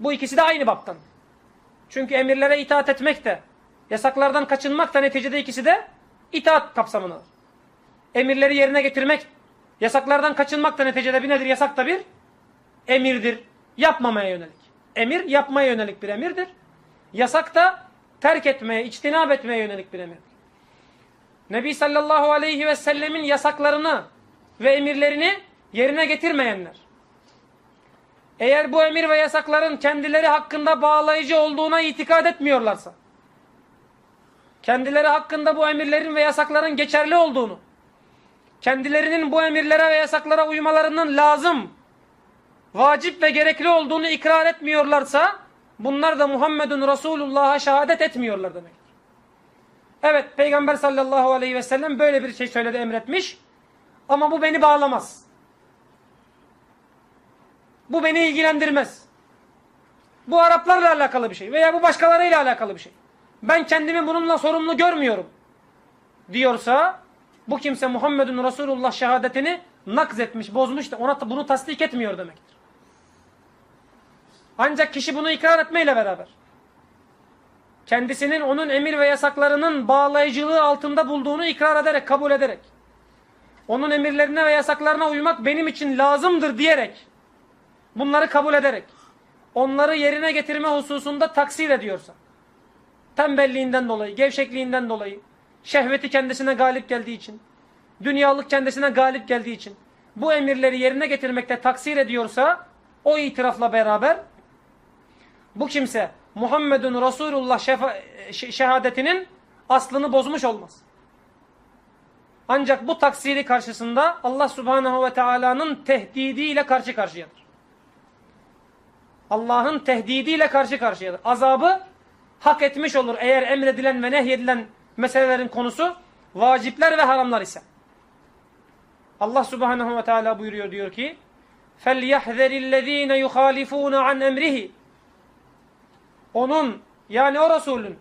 Bu ikisi de aynı baptan. Çünkü emirlere itaat etmek de, yasaklardan kaçınmak da neticede ikisi de itaat kapsamına. Emirleri yerine getirmek, yasaklardan kaçınmak da neticede bir nedir? Yasak da bir emirdir. Yapmamaya yönelik. Emir yapmaya yönelik bir emirdir. Yasak da terk etmeye, içtinab etmeye yönelik bir emirdir. Nebi sallallahu aleyhi ve sellemin yasaklarını ve emirlerini yerine getirmeyenler. Eğer bu emir ve yasakların kendileri hakkında bağlayıcı olduğuna itikad etmiyorlarsa, kendileri hakkında bu emirlerin ve yasakların geçerli olduğunu, kendilerinin bu emirlere ve yasaklara uymalarının lazım, vacip ve gerekli olduğunu ikrar etmiyorlarsa, bunlar da Muhammedun Resulullah'a şehadet etmiyorlar demektir. Evet, Peygamber sallallahu aleyhi ve sellem böyle bir şey söyledi, emretmiş. Ama bu beni bağlamaz. Bu beni ilgilendirmez. Bu Araplarla alakalı bir şey veya bu başkalarıyla alakalı bir şey. Ben kendimi bununla sorumlu görmüyorum diyorsa bu kimse Muhammedun Resulullah şehadetini nakz etmiş, bozmuş da ona bunu tasdik etmiyor demektir. Ancak kişi bunu ikrar etmeyle beraber kendisinin onun emir ve yasaklarının bağlayıcılığı altında bulduğunu ikrar ederek, kabul ederek onun emirlerine ve yasaklarına uymak benim için lazımdır diyerek bunları kabul ederek onları yerine getirme hususunda taksir ediyorsa tembelliğinden dolayı, gevşekliğinden dolayı şehveti kendisine galip geldiği için dünyalık kendisine galip geldiği için bu emirleri yerine getirmekte taksir ediyorsa o itirafla beraber bu kimse Muhammedun Resulullah şehadetinin aslını bozmuş olmaz. Ancak bu taksiri karşısında Allah Subhanahu ve Taala'nın tehdidiyle karşı karşıyadır. Allah'ın tehdidiyle karşı karşıyadır. Azabı hak etmiş olur eğer emredilen ve nehyedilen meselelerin konusu vacipler ve haramlar ise. Allah Subhanahu ve Teala buyuruyor diyor ki: "Felyahzerِ الَّذ۪ينَ يُخَالِفُونَ عَنْ emrihi." Onun yani o Resulün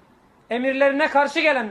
emirlerine karşı gelenler